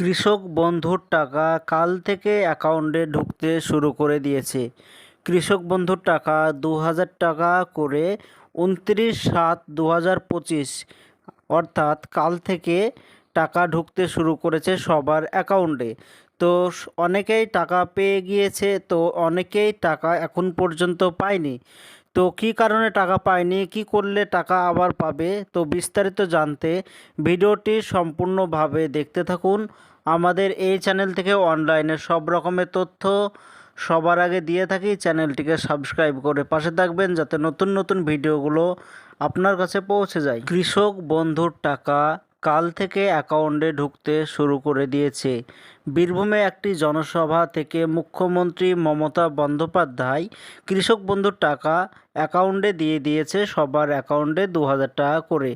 কৃষক বন্ধুর টাকা কাল থেকে অ্যাকাউন্টে ঢুকতে শুরু করে দিয়েছে। কৃষক বন্ধুর টাকা দু হাজার টাকা করে উনত্রিশ সাত দু পঁচিশ, অর্থাৎ কাল থেকে টাকা ঢুকতে শুরু করেছে সবার অ্যাকাউন্টে। তো অনেকেই টাকা পেয়ে গিয়েছে, তো অনেকেই টাকা এখন পর্যন্ত পায়নি। তো কী কারণে টাকা পায়নি, কী করলে টাকা আবার পাবে, তো বিস্তারিত জানতে ভিডিওটি সম্পূর্ণভাবে দেখতে থাকুন। আমাদের এই চ্যানেল থেকে অনলাইনে সব রকমের তথ্য সবার আগে দিয়ে থাকি। চ্যানেলটিকে সাবস্ক্রাইব করে পাশে থাকবেন যাতে নতুন নতুন ভিডিওগুলো আপনার কাছে পৌঁছে যায়। কৃষক বন্ধুর টাকা কাল থেকে অ্যাকাউন্টে ঢুকতে শুরু করে দিয়েছে। বীরভূমে একটি জনসভা থেকে মুখ্যমন্ত্রী মমতা বন্দ্যোপাধ্যায় কৃষক বন্ধুর টাকা অ্যাকাউন্টে দিয়ে দিয়েছে সবার অ্যাকাউন্টে দু হাজার টাকা করে।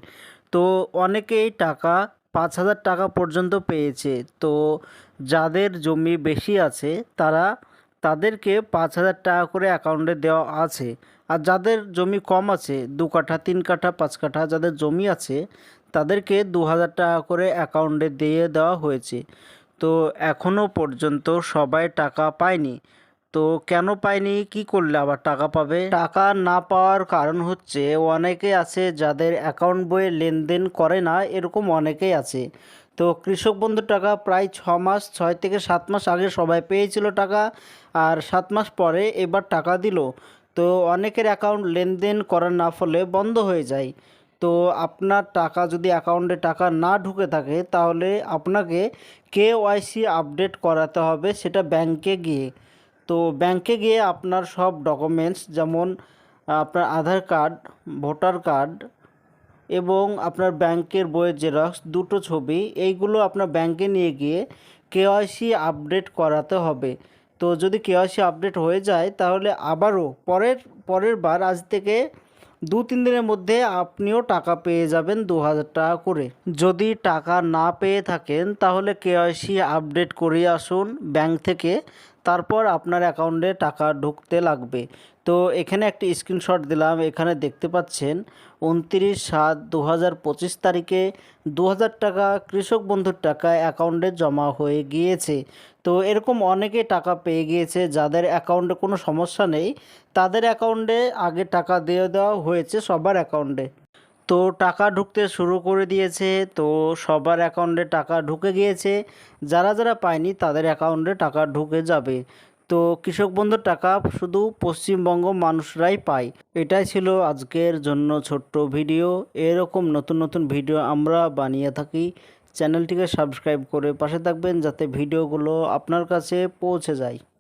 তো অনেকেই টাকা, পাঁচ হাজার টাকা পর্যন্ত পেয়েছে। তো যাদের জমি বেশি আছে, তারা তাদেরকে পাঁচ হাজার টাকা করে অ্যাকাউন্টে দেওয়া আছে। আর যাদের জমি কম আছে, দু কাঠা, তিন কাঠা, পাঁচ কাঠা যাদের জমি আছে, তাদেরকে দু হাজার টাকা করে অ্যাকাউন্টে দিয়ে দেওয়া হয়েছে। তো এখনও পর্যন্ত সবাই টাকা পায়নি। তো কেন পায়নি? কি করলে আবার টাকা পাবে? টাকা না পাওয়ার কারণ হচ্ছে অনেকে আছে যাদের অ্যাকাউন্ট বইয়ে লেনদেন করে না, এরকম অনেকেই আছে। তো কৃষক বন্ধুর টাকা প্রায় ছ মাস, ছয় থেকে সাত মাস আগে সবাই পেয়েছিল টাকা, আর সাত মাস পরে এবার টাকা দিল। তো অনেকের অ্যাকাউন্ট লেনদেন করার না ফলে বন্ধ হয়ে যায়। তো আপনার টাকা যদি অ্যাকাউন্টে টাকা না ঢুকে থাকে, তাহলে আপনাকে কেওয়াইসি আপডেট করাতে হবে সেটা ব্যাংকে গিয়ে। তো ব্যাংকে গিয়ে আপনার সব ডকুমেন্টস যেমন, আপনার আধার কার্ড ভোটার কার্ড এবং আপনার ব্যাংকের বইয়ের জেরক্স দুটো ছবি, এইগুলো আপনার ব্যাংকে নিয়ে গিয়ে কেওয়াইসি আপডেট করাতে হবে। তো যদি কেওয়াইসি আপডেট হয়ে যায়, তাহলে আবারও পরের পরের বার আজ থেকে দু তিন দিনের মধ্যে আপনিও টাকা পেয়ে যাবেন দু হাজার টাকা করে। যদি টাকা না পেয়ে থাকেন, তাহলে কেওয়াইসি আপডেট করিয়ে আসুন ব্যাংক থেকে। তারপর আপনার অ্যাকাউন্টে টাকা ঢুকতে লাগবে। তো এখানে একটি স্ক্রিনশট দিলাম, এখানে দেখতে পাচ্ছেন উনত্রিশ সাত দু তারিখে দু হাজার টাকা কৃষক বন্ধুর টাকা অ্যাকাউন্টে জমা হয়ে গিয়েছে। তো এরকম অনেকে টাকা পেয়ে গিয়েছে, যাদের অ্যাকাউন্টে কোনো সমস্যা নেই, তাদের অ্যাকাউন্টে আগে টাকা দিয়ে দেওয়া হয়েছে সবার অ্যাকাউন্টে। তো টাকা ঢুকতে শুরু করে দিয়েছে। তো সবার অ্যাকাউন্টে টাকা ঢুকে গিয়েছে। যারা যারা পায়নি তাদের অ্যাকাউন্টে টাকা ঢুকে যাবে। তো কৃষক বন্ধুর টাকা শুধু পশ্চিমবঙ্গ মানুষরাই পায়। এটাই ছিল আজকের জন্য ছোট্ট ভিডিও। এরকম নতুন নতুন ভিডিও আমরা বানিয়ে থাকি। চ্যানেলটিকে সাবস্ক্রাইব করে পাশে থাকবেন যাতে ভিডিওগুলো আপনার কাছে পৌঁছে যায়।